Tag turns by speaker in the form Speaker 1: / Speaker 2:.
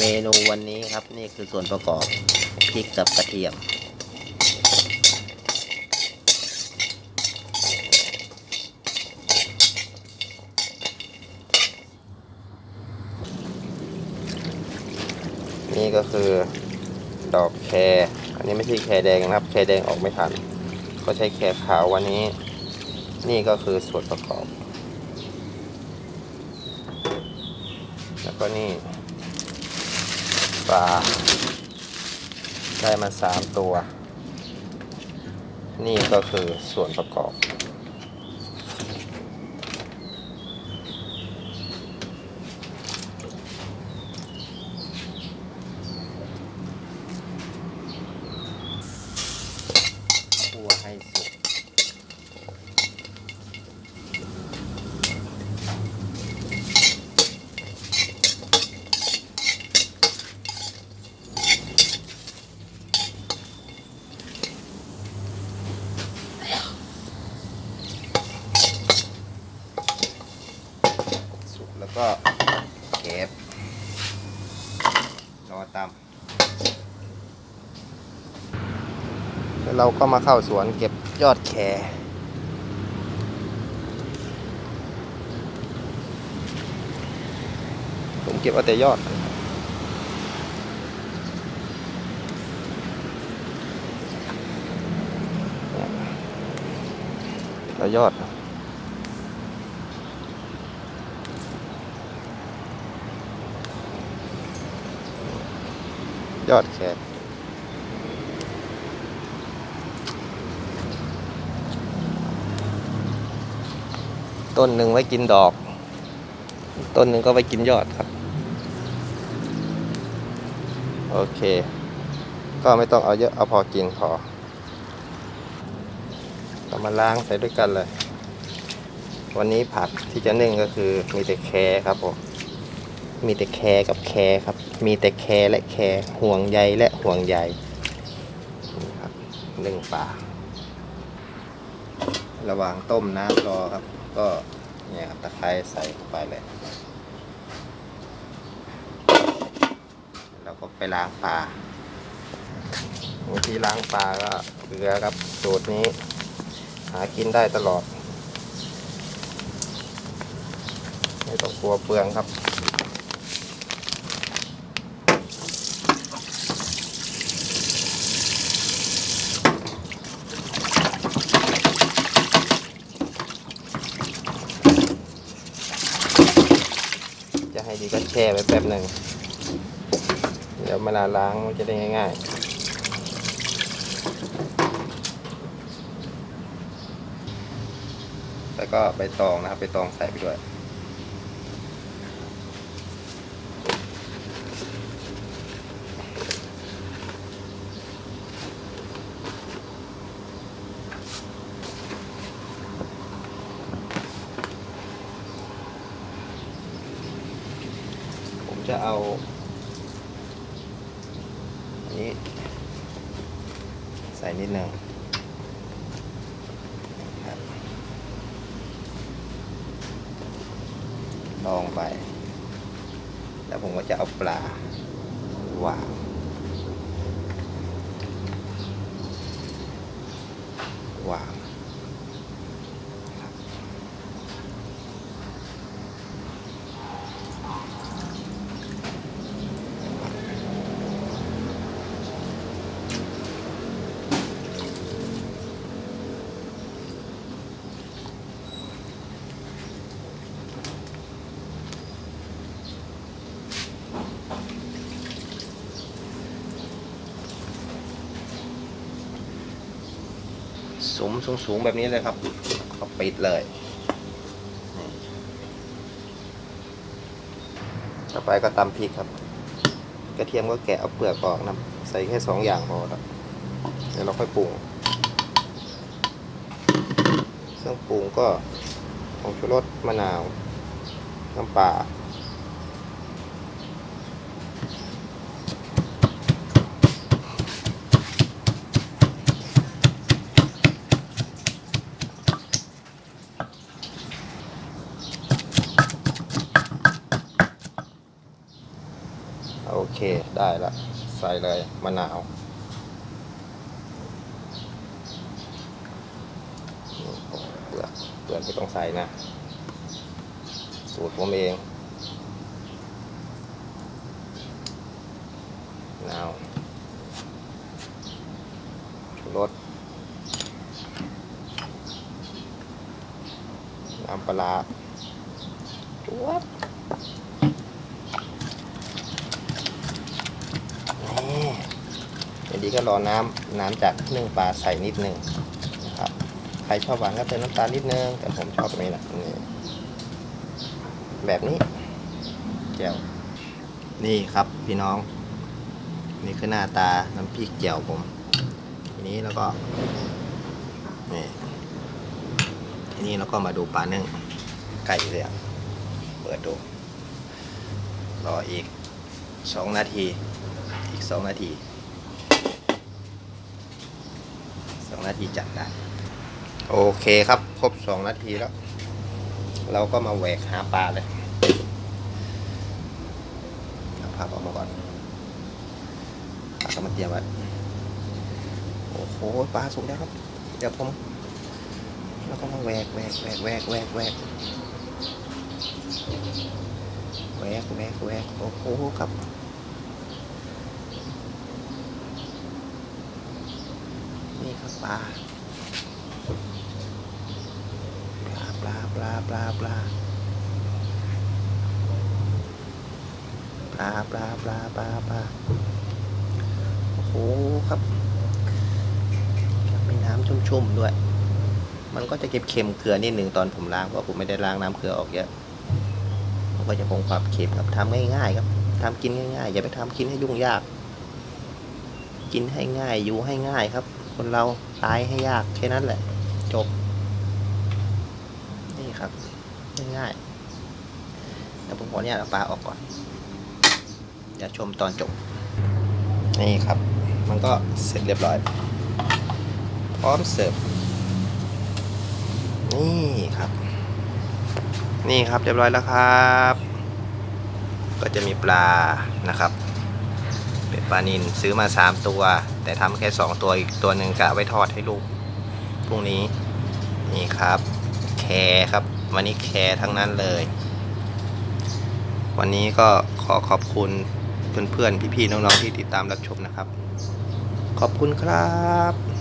Speaker 1: เมนูวันนี้ครับนี่คือส่วนประกอบพริกกับกระเทียม นี่ก็คือดอกแครอันนี้ไม่ใช่แครแดงนะครับ แครแดงออกไม่ทัน ก็ใช้แครขาววันนี้ นี่ก็คือส่วนประกอบ แล้วก็นี่ ปลา ได้มาสามตัว นี่ก็คือส่วนประกอบ คั่วให้สุก สุ ก็เก็บรอตำแล้วเราก็มาเข้าสวนเก็บยอดแครผมเก็บเอาแต่ยอดแล้วยอด ยอดแครต้นหนึ่งไว้กินดอก ต้นหนึ่งก็ไว้กินยอดครับ โอเค ก็ไม่ต้องเอาเยอะ เอาพอกินพอเรามาล้างใส่ด้วยกันเลย วันนี้ผักที่จะนึ่งก็คือมีแต่แครครับผม มีแต่แคร์กับแคร์ครับ มีแต่แคร์และแคร์ห่วงใยและห่วงใยนี่ครับหนึ่งปลาระหว่างต้มน้ำรอครับ ก็เนี่ยครับตะไคร้ใส่เข้าไปเลยแล้วก็ไปล้างปลาวิธีล้างปลาก็เกลือครับสูตรนี้ หากินได้ตลอด ไม่ต้องกลัวเปลืองครับ ให้ดีก็แช่ไว้แป๊บหนึ่ง เดี๋ยวเวลาล้างมันจะได้ง่ายๆ แล้วก็ใบตองนะครับใบตองใส่ไปด้วย จะเอาอันนี้ ใส่นิดหนึ่งลองไป แล้วผมก็จะเอาปลาวางวางครับ สูงสูงแบบนี้เลยครับก็ปิดเลยต่อไปก็ตำพริกครับ กระเทียมก็แกะเอาเปลือกออกนะใส่แค่สองอย่างพอแล้วเดี๋ยวเราค่อยปรุงเครื่องปรุงก็ผงชูรสมะนาวน้ำปลาโอ เคเคได้ละ ใส่เลยมะนาวเปลือกเปลือกไม่ต้องใส่นะ สูตรผมเองมะนาวชูรสน้ำปลาร้าจวบ นี่อย่าง ดีก็รอน้ำน้ำจากนึ่งปลาใส่นิดนึงนะครับใครชอบหวานก็เติมน้ำตาลนิดนึง แต่ผมชอบแบบนี้นะนี่แบบนี้แจ่วนี่ครับพี่น้อง นี่คือหน้าตาน้ำพริกแจ่วผม ทีนี้แล้วก็นี่ทีนี้เราก็มาดูปลานึ่งไก่เลยเปิดดูรออีกสองนาที อีกสองนาทีสอง นาทีจัดได้ โอเคครับ ครบสองนาทีแล้ว เราก็มาแหวกหาปลาเลยเอาภาพออกมาก่อนปลาก็มาเตรียมไว้โอ้โหปลาสุกแล้วครับ เดี๋ยวผมแล้วก็มาแหวกแหวกแหวกแหวกแหวกแหวกแหวกแหวกแหวกโอ้โหครับ นี่ครับ ปลาปลาปลาปลาปลาปลาปลาปลาปลาปลาปลาโอ้โหครับมีน้ำชุ่มๆด้วย มันก็จะเก็บเค็มเกลือนิดหนึ่งตอนผมล้างเพราะผมไม่ได้ล้างน้ำเกลือออกเยอะมันก็จะคงความเค็มครับทำง่ายๆครับทำกินง่ายๆอย่าไปทำกินให้ยุ่งยาก กินให้ง่ายอยู่ให้ง่ายครับ คนเราตายให้ยากแค่นั้นแหละ จบ นี่ครับ ง่ายๆแต่ผมขอเนี่ยเอาปลาออกก่อนจะชมตอนจบ นี่ครับ มันก็เสร็จเรียบร้อย พร้อมเสิร์ฟนี่ครับ นี่ครับเรียบร้อยแล้วครับ ก็จะมีปลานะครับ ปลานินซื้อมา 3 ตัว แต่ทำแค่ 2 ตัวอีกตัวหนึ่งกะไว้ทอดให้ลูกพรุ่งนี้นี่ครับ แครครับ วันนี้แครทั้งนั้นเลย วันนี้ก็ขอขอบคุณเพื่อนๆ พี่ๆ น้องๆ ที่ติดตามรับชมนะครับ ขอบคุณครับ